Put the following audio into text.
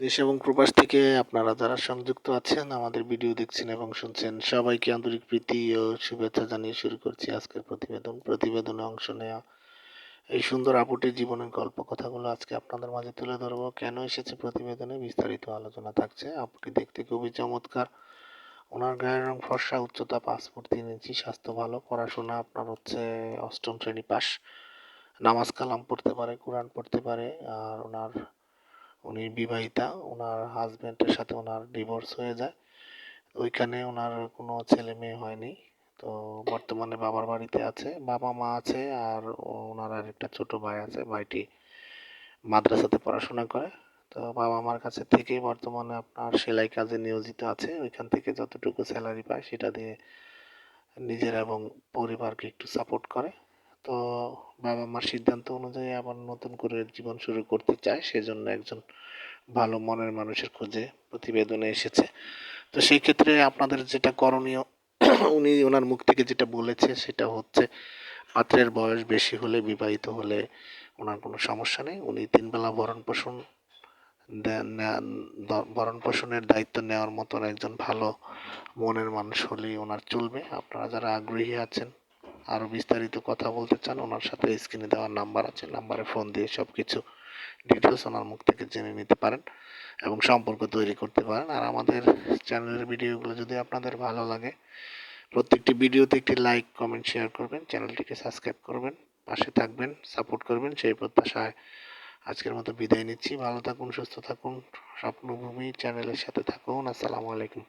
দেশ এবং প্রবাস থেকে আপনারা যারা সংযুক্ত আছেন, আমাদের ভিডিও দেখছেন এবং শুনছেন, সবাইকে আন্তরিক প্রীতি ও শুভেচ্ছা জানিয়ে শুরু করছি আজকের প্রতিবেদন। প্রতিবেদনে অংশ নেওয়া এই সুন্দর আপুটির জীবনের গল্প কথাগুলো আজকে আপনাদের মাঝে তুলে ধরবো। কেন এসেছে প্রতিবেদনে? বিস্তারিত আলোচনা থাকছে। আপুটি দেখতে খুবই চমৎকার। ওনার গায়ের রং ফর্সা, উচ্চতা পাসপোর্ট তিন ইঞ্চি, স্বাস্থ্য ভালো, পড়াশোনা আপনার হচ্ছে অষ্টম শ্রেণি পাস নামাজ কালাম পড়তে পারে, কোরআন পড়তে পারে, আর ওনার উনি বিবাহিতা ওনার হাজব্যান্ডের সাথে ওনার ডিভোর্স হয়ে যায়। ওইখানে ওনার কোনো ছেলে মেয়ে হয়নি। তো বর্তমানে বাবার বাড়িতে আছে। বাবা মা আছে আর ওনার আর একটা ছোট ভাই আছে, ভাইটি মাদ্রাসাতে পড়াশোনা করে। তো বাবা মার কাছে থেকেই বর্তমানে আপনার সেলাই কাজে নিয়োজিত আছে। ওইখান থেকে যতটুকু স্যালারি পায় সেটা দিয়ে নিজের এবং পরিবারকে একটু সাপোর্ট করে। তো বাবা মার সিদ্ধান্ত অনুযায়ী আবার নতুন করে জীবন শুরু করতে চায়, সেজন্য একজন ভালো মনের মানুষের খোঁজে প্রতিবেদনে এসেছে। তো সেই ক্ষেত্রে আপনাদের যেটা করণীয়, উনি ওনার মুখ থেকে যেটা বলেছে সেটা হচ্ছে, পাত্রের বয়স বেশি হলে, বিবাহিত হলে ওনার কোনো সমস্যা নেই। উনি তিনবেলা ভরণ পোষণ ভরণ পোষণের দায়িত্ব নেওয়ার মতন একজন ভালো মনের মানুষ হলেই ওনার চলবে। আপনারা যারা আগ্রহী আছেন আরও বিস্তারিত কথা বলতে চান, ওনার সাথে স্ক্রিনে দেওয়ার নাম্বার আছে নাম্বারে ফোন দিয়ে সব কিছু ডিটেলস ওনার মুখ থেকে জেনে নিতে পারেন এবং সম্পর্ক তৈরি করতে পারেন। আর আমাদের চ্যানেলের ভিডিওগুলো যদি আপনাদের ভালো লাগে, প্রত্যেকটি ভিডিওতে একটি লাইক কমেন্ট শেয়ার করবেন চ্যানেলটিকে সাবস্ক্রাইব করবেন, পাশে থাকবেন সাপোর্ট করবেন, সেই প্রত্যাশায় আজকের মতো বিদায় নিচ্ছি। ভালো থাকুন, সুস্থ থাকুন, স্বপ্নভূমি চ্যানেলের সাথে থাকুন। আসসালামু আলাইকুম।